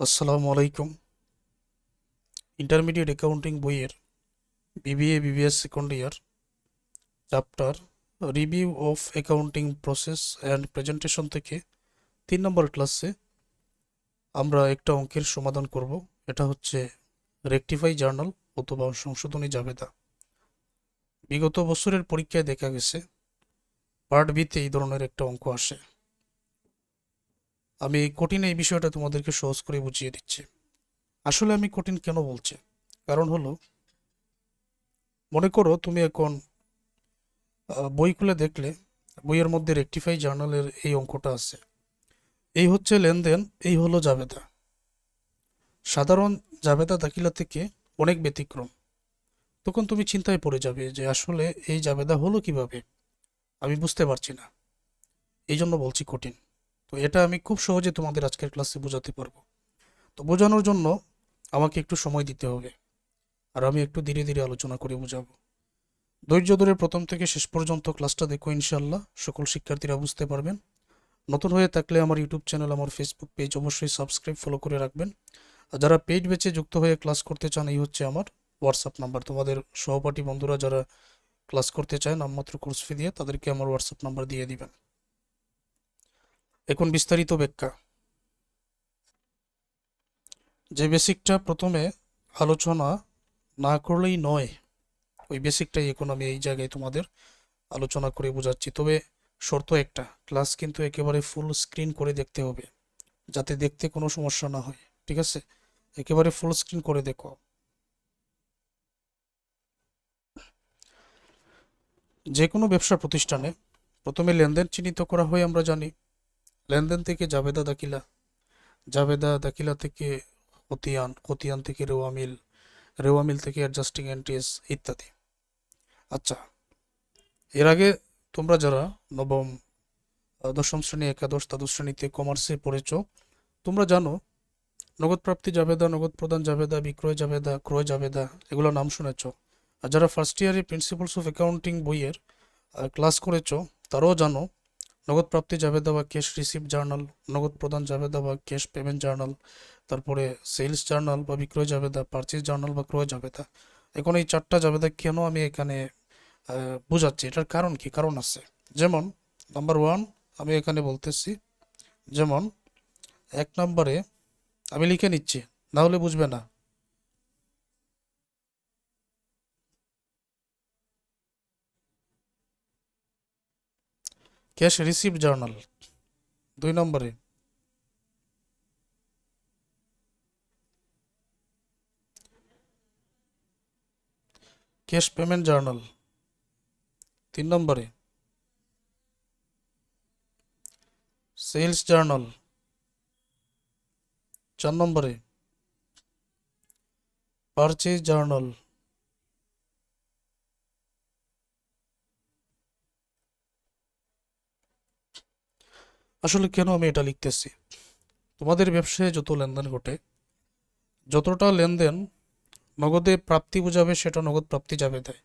আসসালামু আলাইকুম। Intermediate accounting বইয়ের BBA BBS second year chapter review of accounting process and presentation থেকে তিন নম্বর ক্লাসে আমরা একটা অঙ্কের সমাধান করব। এটা হচ্ছে রেকটিফাই জার্নাল অথবা সংশোধনী জাবেদা। বিগত বছরের পরীক্ষায় দেখা গেছে পার্ট বিতে এই ধরনের একটা অঙ্ক আসে। আমি কঠিন এই বিষয়টা তোমাদেরকে সহজ করে বুঝিয়ে দিচ্ছি। আসলে আমি কঠিন কেন বলছি? কারণ হলো, মনে করো তুমি এখন বই খুলে দেখলে, বইয়ের মধ্যে রেকটিফাই জার্নালের এই অঙ্কটা আছে। এই হচ্ছে লেনদেন, এই হলো জাবেদা। সাধারণ জাবেদা দাখিলা থেকে অনেক ব্যতিক্রম। তখন তুমি চিন্তায় পড়ে যাবে যে আসলে এই জাবেদা হলো কীভাবে? আমি বুঝতে পারছি না। এই জন্য বলছি কঠিন। তো এটা আমি খুব সহজে তোমাদের আজকের ক্লাসে বোঝাতে পারব। তো বোঝানোর জন্য আমাকে একটু সময় দিতে হবে। আর আমি একটু ধীরে ধীরে আলোচনা করে বোঝাবো। ধৈর্য ধরে প্রথম থেকে শেষ পর্যন্ত ক্লাসটা দেখো ইনশাল্লাহ সকল শিক্ষার্থীরা বুঝতে পারবেন। নতুন হয়ে থাকলে আমার ইউটিউব চ্যানেল আমার ফেসবুক পেজ অবশ্যই সাবস্ক্রাইব ফলো করে রাখবেন। আর যারা পেজ বেচে যুক্ত হয়ে ক্লাস করতে চান, এই হচ্ছে আমার হোয়াটসঅ্যাপ নাম্বার তোমাদের সহপাঠী বন্ধুরা যারা ক্লাস করতে চায়, নামমাত্র কোর্স ফি দিয়ে তাদেরকে আমার হোয়াটসঅ্যাপ নাম্বার দিয়ে দিবেন। এখন বিস্তারিত ব্যাখ্যা। যে বেসিকটা প্রথমে আলোচনা না করলেই নয়, ওই বেসিকটাই এখন আমি এই জায়গায় তোমাদের আলোচনা করে বোঝাচ্ছি। তবে শর্ত একটা, ক্লাস কিন্তু একেবারে ফুল স্ক্রিন করে দেখতে হবে, যাতে দেখতে কোনো সমস্যা না হয়, ঠিক আছে? একেবারে ফুল স্ক্রিন করে দেখো। যে কোনো ব্যবসা প্রতিষ্ঠানে প্রথমে লেনদেন চিহ্নিত করা হয় আমরা জানি লেনদেন থেকে জাবেদা দাখিলা। জাবেদা দাখিলা থেকে খতিয়ান খতিয়ান থেকে রেওয়ামিল রেওয়ামিল থেকে অ্যাডজাস্টিং এন্ট্রিস ইত্যাদি। আচ্ছা এর আগে তোমরা যারা নবম, দশম শ্রেণি, একাদশ, দ্বাদশ শ্রেণীতে কমার্সে পড়েছ, তোমরা জানো, নগদ প্রাপ্তি জাবেদা নগদ প্রদান জাবেদা বিক্রয় জাবেদা ক্রয় জাবেদা এগুলো নাম শুনেছ। আর যারা ফার্স্ট ইয়ারে প্রিন্সিপালস অফ অ্যাকাউন্টিং বইয়ের ক্লাস করেছ, তারাও জানো নগদ প্রাপ্তি জাবেদা বা ক্যাশ রিসিভ জার্নাল নগদ প্রদান জাবেদা বা ক্যাশ পেমেন্ট জার্নাল তারপরে সেলস জার্নাল বা বিক্রয় জাবেদা পারচেজ জার্নাল বা ক্রয় জাবেদা। এখন এই চারটা জাবেদা কেন আমি এখানে বোঝাচ্ছি? এটার কারণ কি? কারণ আছে। যেমন নাম্বার ওয়ান আমি এখানে বলতেছি, যেমন, এক নম্বরে আমি লিখে নিচ্ছি, না হলে বুঝবে না। ক্যাশ রিসিভ জার্নাল দুই নম্বরে। ক্যাশ পেমেন্ট জার্নাল তিন নম্বরে। সেলস জার্নাল চার নম্বরে। পারচেজ জার্নাল আসলে কেন আমি এটা লিখতেছি? তোমাদের ব্যবসায় যত লেনদেন ঘটে, যতটা লেনদেন নগদে প্রাপ্তি বোঝাবে, সেটা নগদ প্রাপ্তি যাবে দেয়।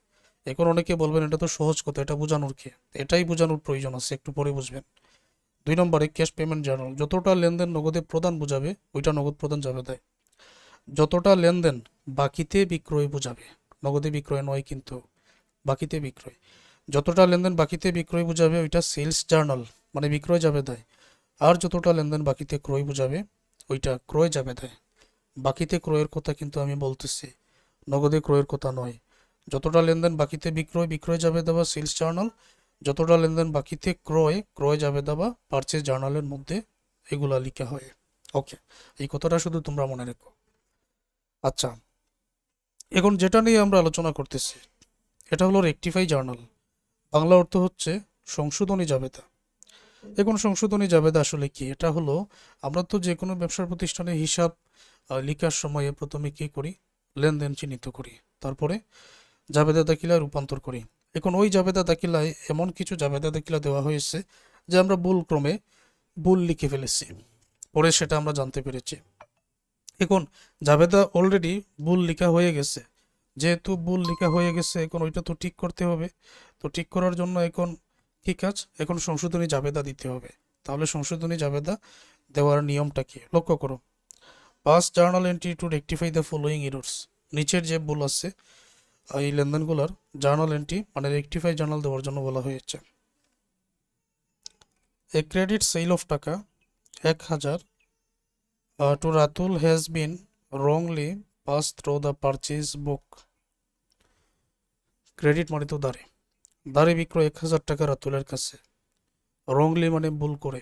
এখন অনেকে বলবেন, এটা তো সহজ কথা, এটা বোঝানোর কি? এটাই বোঝানোর প্রয়োজন আছে, একটু পরে বুঝবেন। দুই নম্বরে ক্যাশ পেমেন্ট জার্নাল যতটা লেনদেন নগদে প্রদান বোঝাবে, ওইটা নগদ প্রদান যাবে দেয়। যতটা লেনদেন বাকিতে বিক্রয় বোঝাবে, নগদে বিক্রয় নয় কিন্তু বাকিতে বিক্রয়। যতটা লেনদেন বাকিতে বিক্রয় বোঝাবে, ওইটা সেলস জার্নাল মানে বিক্রয় যাবে দেয় আর যতটা লেনদেন বাকিতে ক্রয় বোঝাবে ওইটা ক্রয় যাবে দেয় বাকিতে ক্রয়ের কথা কিন্তু আমি বলতেছি, নগদে ক্রয়ের কথা নয়। যতটা লেনদেন বাকিতে বিক্রয় বিক্রয় যাবে দেওয়া সেলস জার্নাল যতটা লেনদেন বাকিতে ক্রয় ক্রয় যাবে দেওয়া পারচেজ জার্নালের মধ্যে এগুলা লিখা হয়। ওকে, এই কথাটা শুধু তোমরা মনে রেখো। আচ্ছা এখন যেটা নিয়ে আমরা আলোচনা করতেছি, এটা হলো রেকটিফাই জার্নাল বাংলা অর্থ হচ্ছে সংশোধনী জাবেদা এখন সংশোধনী জাবেদা আসলে কি? এটা হলো, আমরা তো যে কোনো ব্যবসার প্রতিষ্ঠানে হিসাব লিখার সময়ে প্রথমে কি করি? লেনদেন চিহ্নিত করি। তারপরে জাবেদা দাখিলায় রূপান্তর করি। এখন ওই জাবেদা দাখিলায় এমন কিছু জাবেদা দাখিলা দেওয়া হয়েছে যে আমরা ভুল ক্রমে ভুল লিখে ফেলেছি। পরে সেটা আমরা জানতে পেরেছি। এখন জাবেদা অলরেডি ভুল লিখা হয়ে গেছে। যেহেতু ভুল লিখা হয়ে গেছে, এখন ওইটা তো ঠিক করতে হবে। তো ঠিক করার জন্য এখন কি কাজ এখন সংশোধনী জাবেদা দিতে হবে। তাহলে সংশোধনী জাবেদা দেওয়ার নিয়মটা কি? লক্ষ্য করো pass journal entry to rectify the following errors. নিচের যে ভুল আছে এই লেনদেনগুলোর জার্নাল এন্ট্রি মানে রেকটিফাই জার্নাল দেওয়ার জন্য বলা হয়েছে। এ ক্রেডিট সেল অফ টাকা, এক হাজার to Ratul has been wrongly pass through the purchase book credit মানে তো দাঁড়ে দাঁড়ে বিক্রয় এক হাজার টাকা রাতুলের কাছে। রংলি মানে ভুল করে।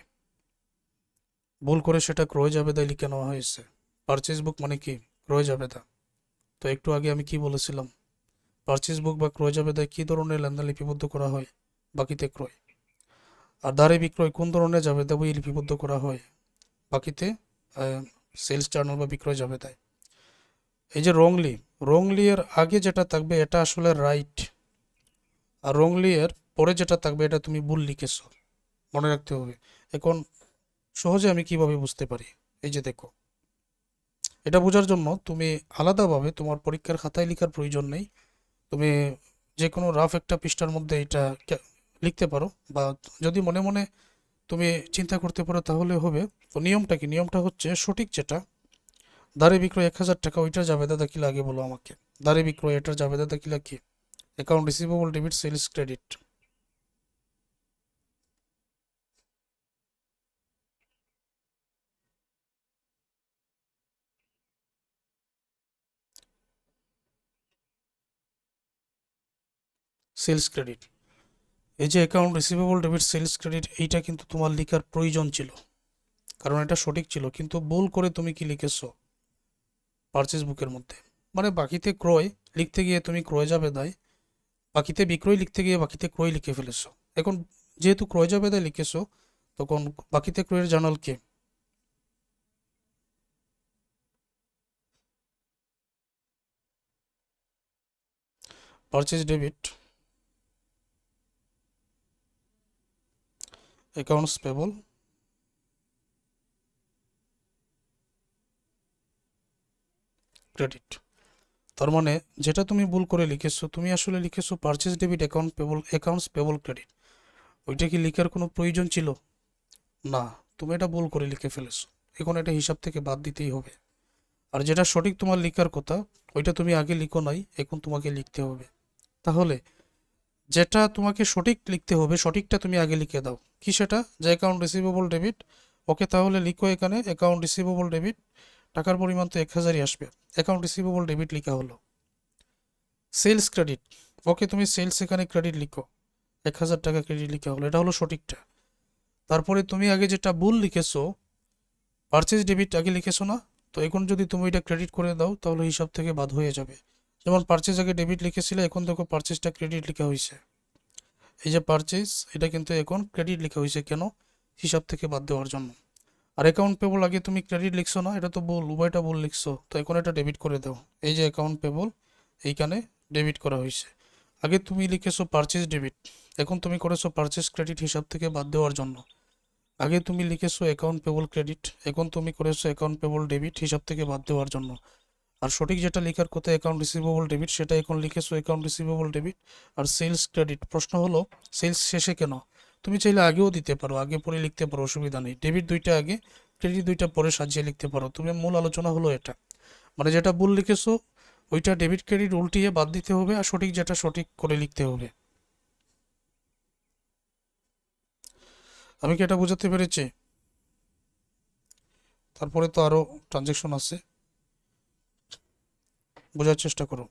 ভুল করে সেটা ক্রয় যাবে জাবেদায় লিখে নেওয়া হয়েছে। পারচেজ বুক মানে কি? ক্রয় জাবেদা। তো একটু আগে আমি কি বলেছিলাম? পারচেজ বুক বা ক্রয় যাবে জাবেদায় কী ধরনের লেনদেন লিপিবদ্ধ করা হয়? বাকিতে ক্রয়। আর দাঁড়ে বিক্রয় কোন ধরনের যাবে জাবেদা বই লিপিবদ্ধ করা হয়? বাকিতে সেলস জার্নাল বা বিক্রয় যাবে জাবেদায়। এই যে রংলি রংলি এর আগে যেটা থাকবে এটা আসলে রাইট আর রংলি এর পরে যেটা থাকবে এটা তুমি ভুল লিখেছ। মনে রাখতে হবে। এখন সহজে আমি কীভাবে বুঝতে পারি? এই যে দেখো। এটা বোঝার জন্য তুমি আলাদাভাবে তোমার পরীক্ষার খাতায় লেখার প্রয়োজন নেই। তুমি যে কোনো রাফ একটা পৃষ্ঠার মধ্যে এটা লিখতে পারো বা যদি মনে মনে তুমি চিন্তা করতে পারো তাহলে হবে। তো নিয়মটা কি? নিয়মটা হচ্ছে সঠিক যেটা দাঁড়ে বিক্রয় এক হাজার টাকা, ওইটার জাবেদা দাখিলা আগে বলো আমাকে। দাঁড়ে বিক্রয়, এটার জাবেদা দাখিলা কি account receivable debit sales credit sales credit এই যে account receivable debit sales credit এইটা কিন্তু তোমার লেখার প্রয়োজন ছিল। কারণ এটা সঠিক ছিল, কিন্তু ভুল করে তুমি কি লিখেছো? পারচেজ বুকের মধ্যে। মানে বাকিতে ক্রয়, লিখতে গিয়ে তুমি ক্রয় যাবে দায় বাকিতে বিক্রয় লিখতে গিয়ে বাকিতে ক্রয় লিখে ফেলেছো। এখন যেহেতু ক্রয় যাবে দায় লিখেছো, তখন বাকিতে ক্রয়ের জার্নাল কে? Purchase debit, accounts payable, credit. তার মানে যেটা তুমি ভুল করে লিখেছো, তুমি আসলে লিখেছো purchase debit account payable accounts payable credit ওইটা কি লিখার কোনো প্রয়োজন ছিল? না, তুমি এটা ভুল করে লিখে ফেলেছো। এখন এটা হিসাব থেকে বাদ দিতেই হবে। আর যেটা সঠিক তোমার লিখার কথা, ওইটা তুমি আগে লিখো নাই, এখন তোমাকে লিখতে হবে। তাহলে যেটা তোমাকে সঠিক লিখতে হবে, সঠিকটা তুমি আগে লিখে দাও। কি সেটা? যে অ্যাকাউন্ট রিসিভেবল ডেবিট ওকে তাহলে লিখো এখানে অ্যাকাউন্ট রিসিভেবল ডেবিট টাকার পরিমাণ তো এক হাজারই আসবে। অ্যাকাউন্ট রিসিভেবল ডেবিট লেখা হলো। সেলস ক্রেডিট ওকে তুমি সেলস এখানে ক্রেডিট লিখো। এক হাজার টাকা ক্রেডিট লেখা হলো। এটা হলো সঠিকটা। তারপরে তুমি আগে যেটা ভুল লিখেছো পারচেজ ডেবিট আগে লিখেছো না, তো এখন যদি তুমি এটা ক্রেডিট করে দাও, তাহলে হিসাব থেকে বাদ হয়ে যাবে। যেমন পারচেজ আগে ডেবিট লিখেছিলে, এখন দেখো পারচেজটা ক্রেডিট লেখা হয়েছে এই যে পারচেজ এটা কিন্তু এখন ক্রেডিট লেখা হয়েছে কেন? হিসাব থেকে বাদ দেওয়ার জন্য। আর অ্যাকাউন্ট পেবল আগে তুমি ক্রেডিট লিখছো না, এটা তো বল, উভয়টা বল লিখছো, তো এখন এটা ডেবিট করে দাও। এই যে অ্যাকাউন্ট পেবল এইখানে ডেবিট করা হয়েছে। আগে তুমি লিখেছো পারচেজ ডেবিট এখন তুমি করেছ পারচেজ ক্রেডিট হিসাব থেকে বাদ দেওয়ার জন্য। আগে তুমি লিখেছো অ্যাকাউন্ট পেবল ক্রেডিট এখন তুমি করেছ অ্যাকাউন্ট পেবল ডেবিট হিসাব থেকে বাদ দেওয়ার জন্য। আর সঠিক যেটা লেখার কথা অ্যাকাউন্ট রিসিভেবল ডেবিট সেটা এখন লিখেছো অ্যাকাউন্ট রিসিভেবল ডেবিট আর সেলস ক্রেডিট প্রশ্ন হলো সেলস শেষে কেন? তুমি চাইলে আগেও দিতে পারো, আগে পরে লিখতে পারো, অসুবিধা নেই। ডেবিট দুইটা আগে ক্রেডিট দুইটা পরে সাজিয়ে লিখতে পারো। তুমি মূল আলোচনা হলো এটা। মানে যেটা ভুল লিখেছো, ওইটা ডেবিট ক্রেডিট উল্টিয়ে বাদ দিতে হবে আর সঠিক যেটা সঠিক করে লিখতে হবে। আমি কি এটা বোঝাতে পেরেছি? তারপরে তো আরও ট্রানজেকশন আছে। বোঝার চেষ্টা করো।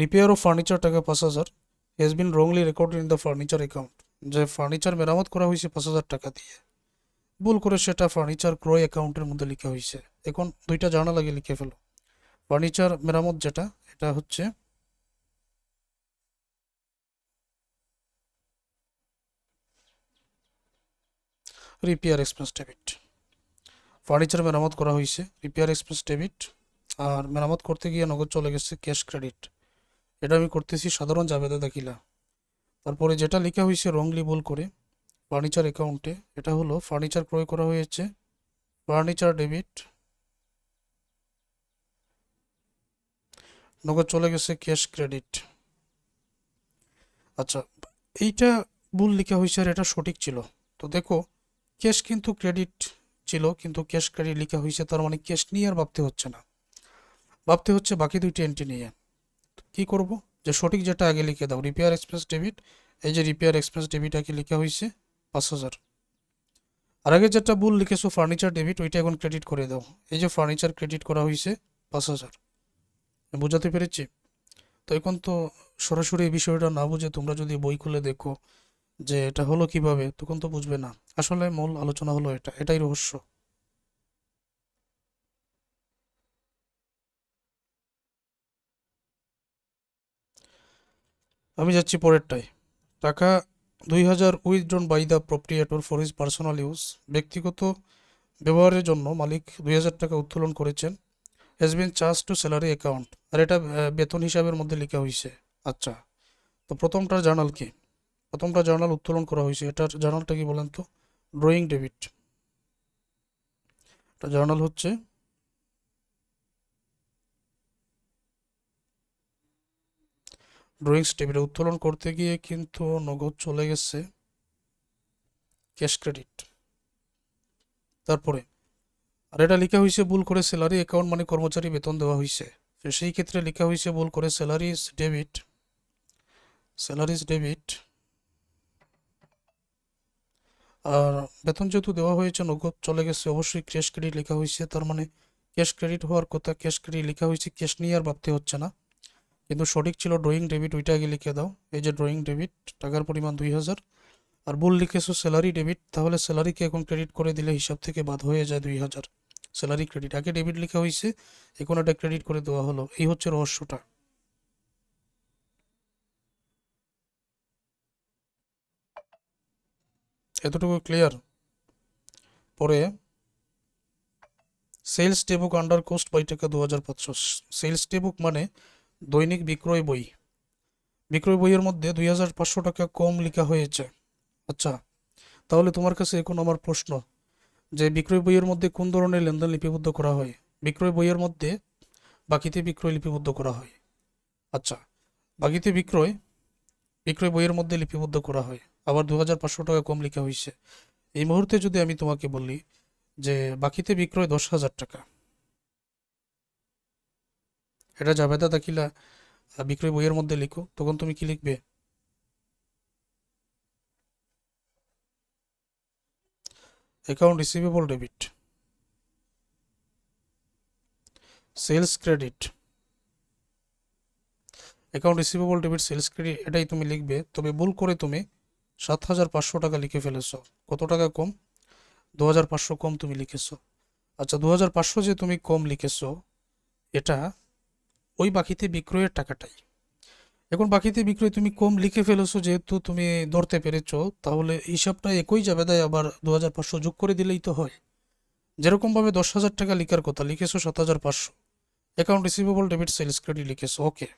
রিপেয়ার অফ ফার্নিচার টাকা পাঁচ হাজার has been wrongly recorded in the furniture account যে ফার্নিচার মেরামত করা হয়েছে পাঁচ হাজার টাকা দিয়ে। ভুল করে সেটা ফার্নিচার ক্রয় অ্যাকাউন্টের মধ্যে লিখা হয়েছে। এখন দুইটা জানা লাগে লিখে ফেলো। ফার্নিচার মেরামত যেটা, এটা হচ্ছে রিপেয়ার এক্সপেন্স ডেবিট ফার্নিচার মেরামত করা হয়েছে রিপেয়ার এক্সপেন্স ডেবিট আর মেরামত করতে গিয়ে নগদ চলে গেছে ক্যাশ ক্রেডিট এটা আমি করতেছি সাধারণ জাবেদা দাখিলা। তারপরে যেটা লেখা হয়েছে রংলি ভুল করে ফার্নিচার অ্যাকাউন্টে এটা হলো ফার্নিচার ক্রয় করা হয়েছে ফার্নিচার ডেবিট নগদ চলে গেছে ক্যাশ ক্রেডিট আচ্ছা এইটা ভুল লেখা হয়েছে আর এটা সঠিক ছিল। তো দেখো ক্যাশ কিন্তু ক্রেডিট ছিল, কিন্তু ক্যাশ ক্রেডিট লেখা হয়েছে, তার মানে ক্যাশ নিয়ে আর ভাবতে হচ্ছে না। ভাবতে হচ্ছে বাকি দুইটি এন্ট্রি নিয়ে। কি করব? যে সঠিক যেটা আগে লিখে দাও। রিপেয়ার এক্সপ্রেস ডেবিট এই যে রিপেয়ার এক্সপ্রেস ডেবিট আগে লেখা হয়েছে পাঁচ হাজার। আর আগে যেটা ভুল লিখেছো ফার্নিচার ডেবিট ওইটা এখন ক্রেডিট করে দাও। এই যে ফার্নিচার ক্রেডিট করা হয়েছে পাঁচ হাজার। বোঝাতে পেরেছি? তো এখন তো সরাসরি এই বিষয়টা না বুঝে তোমরা যদি বই খুলে দেখো যে এটা হলো কীভাবে, তখন তো বুঝবে না। আসলে মূল আলোচনা হলো এটা, এটাই রহস্য। আমি যাচ্ছি পরেরটায়। টাকা দুই হাজার withdrawn by the proprietor for his personal use. ব্যক্তিগত ব্যবহারের জন্য মালিক দুই হাজার টাকা উত্তোলন করেছেন। Has been charge to salary account আর এটা বেতন হিসাবের মধ্যে লেখা হয়েছে আচ্ছা তো প্রথমটার জার্নাল কি? প্রথমটা জার্নাল উত্তোলন করা হয়েছে এটার জার্নালটা কি বলেন তো? ড্রয়িং ডেবিট জার্নাল হচ্ছে ড্রয়িংস ডেবিট উত্তোলন করতে গিয়ে কিন্তু নগদ চলে গেছে ক্যাশ ক্রেডিট তারপরে, আর এটা লেখা হয়েছে ভুল করে স্যালারি অ্যাকাউন্ট মানে কর্মচারী বেতন দেওয়া হয়েছে। তো সেই ক্ষেত্রে লেখা হয়েছে ভুল করে স্যালারিজ ডেবিট স্যালারিজ ডেবিট আর বেতন যেহেতু দেওয়া হয়েছে, নগদ চলে গেছে, অবশ্যই ক্যাশ ক্রেডিট লেখা হয়েছে। তার মানে ক্যাশ ক্রেডিট হওয়ার কথা ক্যাশ ক্রেডিট লেখা হয়েছে ক্যাশ নিয়ে আর ভাবতে হচ্ছে না। কিন্তু সঠিক ছিল ড্রয়িং ডেবিট ওইটা আগে লিখে দাও। এই যে ড্রয়িং ডেবিট টাকার পরিমাণ দুই হাজার। আর ভুল লিখেছো স্যালারি ডেবিট তাহলে স্যালারিকে এখন ক্রেডিট করে দিলে হিসাব থেকে বাদ হয়ে যায় দুই হাজার। স্যালারি ক্রেডিট আগে ডেবিট লেখা হয়েছে এখন এটা ক্রেডিট করে দেওয়া হলো। এই হচ্ছে রহস্যটা। এতটুকু ক্লিয়ার পরে sales day book under cost by টাকা দু হাজার পাঁচশো। সেলস ডেবুক মানে দৈনিক বিক্রয় বই। বিক্রয় বইয়ের মধ্যে দুই হাজার পাঁচশো টাকা কম লেখা হয়েছে। আচ্ছা তাহলে তোমার কাছে এখন আমার প্রশ্ন, যে বিক্রয় বইয়ের মধ্যে কোন ধরনের লেনদেন লিপিবদ্ধ করা হয়? বিক্রয় বইয়ের মধ্যে বাকিতে বিক্রয় লিপিবদ্ধ করা হয়। আচ্ছা বাকিতে বিক্রয় বিক্রয় বইয়ের মধ্যে লিপিবদ্ধ করা হয়। আবার দু হাজার পাঁচশো টাকা কম লেখা হয়েছে। এই মুহূর্তে যদি আমি তোমাকে বলি যে বাকিতে বিক্রয় দশ হাজার টাকা এটা জাবেদা দাখিলা বিক্রয় বইয়ের মধ্যে লিখো, তখন তুমি কি লিখবে? Account receivable debit sales credit account receivable debit sales credit এটাই তুমি লিখবে। তবে ভুল করে তুমি সাত হাজার পাঁচশো টাকা লিখে ফেলেছ। কত টাকা কম? দু হাজার পাঁচশো কম তুমি লিখেছো। আচ্ছা দু হাজার পাঁচশো যে তুমি কম লিখেছো, এটা ওই বাকিতে বিক্রয়ের টাকাটাই। এখন বাকিতে বিক্রয় তুমি কম লিখে ফেলেছো যেহেতু তুমি ধরতে পেরেছ, তাহলে হিসাবটা একই যাবে তাই আবার দু হাজার পাঁচশো যোগ করে দিলেই তো হয়। যেরকমভাবে দশ হাজার টাকা লিখার কথা, লিখেছো সাত হাজার পাঁচশো। Account receivable debit sales credit লিখেছো ওকে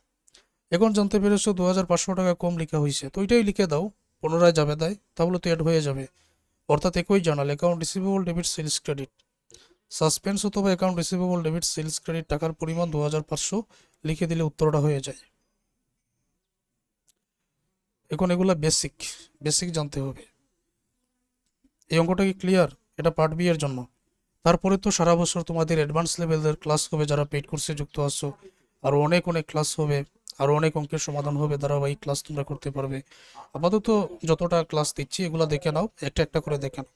এখন জানতে পেরেছ দু হাজার পাঁচশো টাকা কম লেখা হয়েছে তো ওইটাই লিখে দাও, পুনরায় যাবে তাই, তাহলে তো অ্যাড হয়ে যাবে। অর্থাৎ একই journal account receivable debit sales credit suspense অথবা account receivable debit sales credit টাকার পরিমাণ দু হাজার পাঁচশো লিখে দিলে উত্তরটা হয়ে যায়। এখন এগুলা বেসিক বেসিক জানতে হবে। এই অঙ্কটা কি ক্লিয়ার এটা পার্ট বি এর জন্য। তারপরে তো সারা বছর তোমাদের অ্যাডভান্স লেভেলের ক্লাস হবে, যারা পেইড কোর্সে যুক্ত আছো আরও অনেক অনেক ক্লাস হবে আরও অনেক অঙ্কের সমাধান হবে, ধারাবাহিক ক্লাস তোমরা করতে পারবে। আপাতত যতটা ক্লাস দিচ্ছি, এগুলো দেখে নাও, একটা একটা করে দেখে নাও।